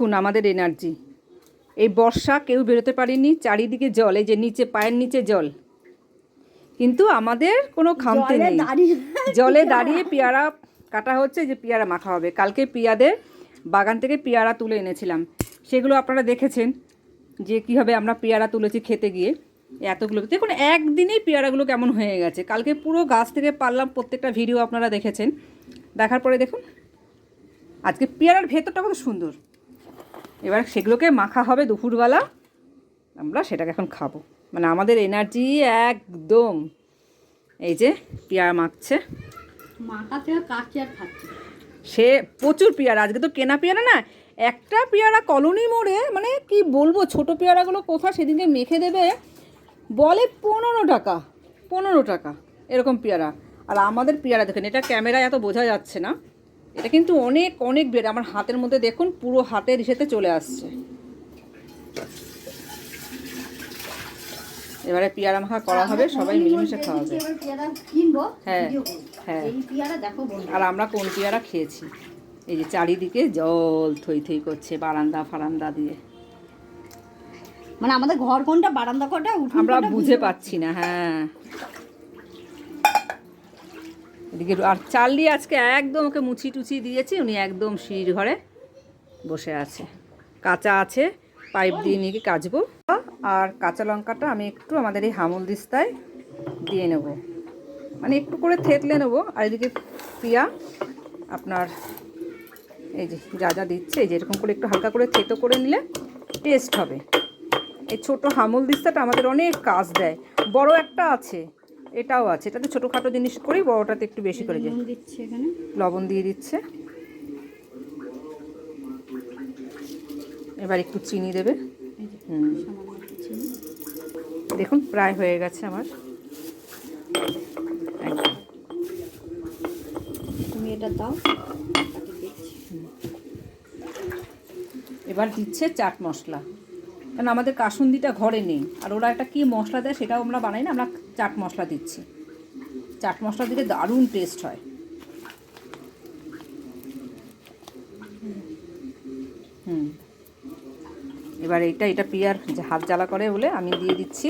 দেখুন আমাদের এনার্জি এই বর্ষা কেউ বেরোতে পারেনি চারিদিকে জল এই যে নিচে পায়ের নিচে জল। কিন্তু আমাদের কোনো খামতে নেই। জলে দাঁড়িয়ে পেয়ারা কাটা হচ্ছে যে পেয়ারা মাখা হবে। কালকে পিয়াদের বাগান থেকে পেয়ারা তুলে এনেছিলাম। সেগুলো আপনারা দেখেছেন যে কীভাবে আমরা পেয়ারা তুলেছি খেতে গিয়ে। এতগুলো দেখুন একদিনেই পেয়ারাগুলো কেমন হয়ে গেছে। কালকে পুরো গাছ থেকে পারলাম প্রত্যেকটা ভিডিও আপনারা দেখেছেন। দেখার পরে দেখুন আজকে পেয়ারার ভেতরটা কত সুন্দর। এবার সেগুলোকে মাখা হবে দুপুরবেলা আমরা সেটাকে এখন খাব। মানে আমাদের এনার্জি একদম। এই যে পেয়ারা মাখছে। সে প্রচুর পেয়ারা আজকে তো কেনা পেয়ারা না একটা পেয়ারা কলোনি মোড়ে মানে কি বলব ছোট পেয়ারাগুলো কোথায় সেদিনকে মেখে দেবে? বলে পনেরো টাকা পনেরো টাকা এরকম পেয়ারা। আর আমাদের পেয়ারা দেখেন এটা ক্যামেরায় এত বোঝা যাচ্ছে না। এটা কিন্তু অনেক অনেক বেড়ে আমার হাতের মধ্যে দেখুন পুরো হাতের ইসেতে চলে আসছে। এবারে পেয়ারা মাখা করা হবে সবাই মিলেমিশে খাওয়া হবে হ্যাঁ, হ্যাঁ। আর আমরা কোন পেয়ারা খেয়েছি? এই যে চারিদিকে জল থই থই করছে বারান্দা ফারান্দা দিয়ে। মানে আমাদের ঘর কোনটা বারান্দা কোনটা আমরা বুঝে পাচ্ছি না হ্যাঁ। এদিকে আর চার্লি আজকে একদম ওকে মুছি টুচি দিয়েছি, উনি একদম সিঁড়ির ঘরে বসে আছে। কাঁচা আছে, পাইপ দিয়ে নিয়ে কাচবো। আর কাঁচা লঙ্কাটা আমি একটু আমাদের এই হামল দিস্তায় দিয়ে নেব। মানে একটু করে থেতলে নেব। আর এদিকে পিয়া আপনার এই যে যা যা দিচ্ছে, এই যে এরকম করে একটু হালকা করে থেতো করে নিলে টেস্ট হবে। এই ছোট হামল দিস্তাটা আমাদের অনেক কাজ দেয়। বড় একটা আছে। এটাও আছে। এটাতে ছোটোখাটো জিনিস করি বড়টাতে একটু বেশি করে যায় দিচ্ছে লবণ দিয়ে দিচ্ছে। এবার একটু চিনি দেবে। হুম। দেখুন প্রায় হয়ে গেছে আমার। তুমি এটা দাও। এবার দিচ্ছে চাট মশলা। কারণ আমাদের কাসুন্দিটা ঘরে নেই। আর ওরা একটা কী মশলা দেয় সেটাও আমরা বানাই না আমরা চাট মশলা দিচ্ছি। চাট মশলা দিলে দারুণ টেস্ট হয়। হুম। এবার এইটা এটা পিয়ার যে হাত জ্বালা করে বলে আমি দিয়ে দিচ্ছি।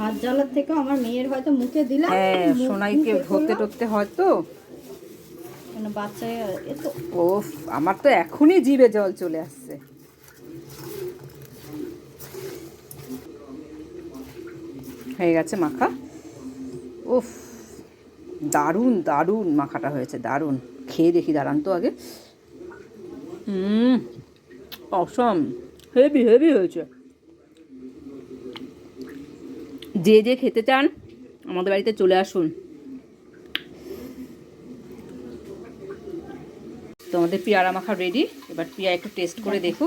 হাত জ্বালার থেকে আমার মেয়ের হয়তো মুখে দিলাম। হ্যাঁ সোনাইকে ধরতে। টরতে হয়তো বাচ্চা ও আমার তো এখনই জিভে জল চলে আসছে। হয়ে গেছে মাখা। উফ দারুণ দারুণ মাখাটা হয়েছে দারুণ। খেয়ে দেখি দাঁড়ান তো আগে। হুম অসম হেভি হেভি হয়েছে। যে যে খেতে চান আমাদের বাড়িতে চলে আসুন। তোমাদের পেয়ারা মাখা রেডি এবার পিয়া একটু টেস্ট করে দেখো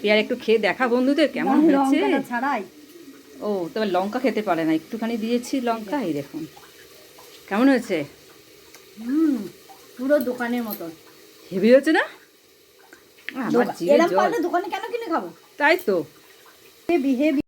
পেয়ারা একটু খেয়ে দেখা বন্ধুদের কেমন হয়েছে? ছাড়াই। ও তবে লঙ্কা খেতে পারে না একটুখানি দিয়েছি লঙ্কা এই দেখুন। কেমন হয়েছে? হুম পুরো দোকানের মতন। হেভি হয়েছে না? আমার দোকানে কেন কিনে খাব? তাই তো। Heavy heavy